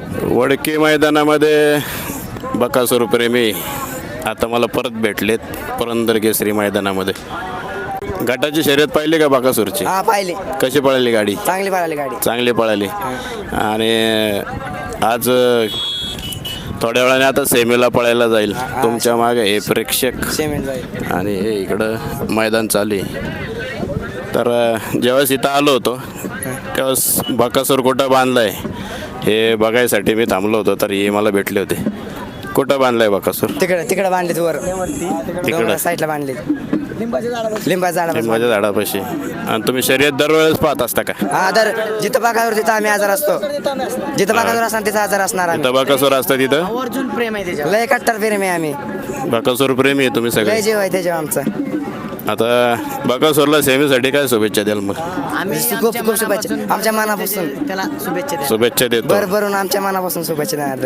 वडकी मैदानामध्ये बकासूर प्रेमी आता मला परत भेटलेत पुरंदर केसरी मैदानामध्ये. गटाची शर्यत पाहिली का बकासूरची? हा पाहिली. कशी पळाली गाडी? चांगली पळाली गाडी. चांगली पळाली. आणि आज थोड्या वेळाने आता सेमीला पळायला जाईल. तुमच्या मागे हे प्रेक्षक. जाईल. आणि हे इकडं मैदान चालू आहे. तर ज्यावेळेस इथं आलो होतो त्यावेळेस बकासूर कुठं बांधलाय. हे बघायसाठी मी थांबलो होतो तर हे मला भेटले होते. कुठं बांधलाय बकासूर तिकडे तिकडे बांधलीत वर. तिकडं. साईडला बांधलीत. लिंबाच्या झाडापासून लिंबाच्या झाडापाशी. आणि तुम्ही शर्यत दरवेळेस पाहत असता का? हा तर जिथं बागावर तिथं आम्ही आजार असतो. जिथं बागावर असणार तिथं आजार असणार आम्ही. इथं बकासूर असतं तिथं? अर्जुन प्रेम आहे त्याच्या लय कट्टर प्रेम आहे आम्ही. बकासूर प्रेमी आहे तुम्ही लय सगळे. जीव आहे त्याच्यावर आमचा. आता बकासूरला सेमीसाठी काय शुभेच्छा द्याल मग. आम्ही खूप खूप शुभेच्छा. आमच्या मनापासून. त्याला शुभेच्छा शुभेच्छा देतो. भर भरून आमच्या मनापासून शुभेच्छा देणार.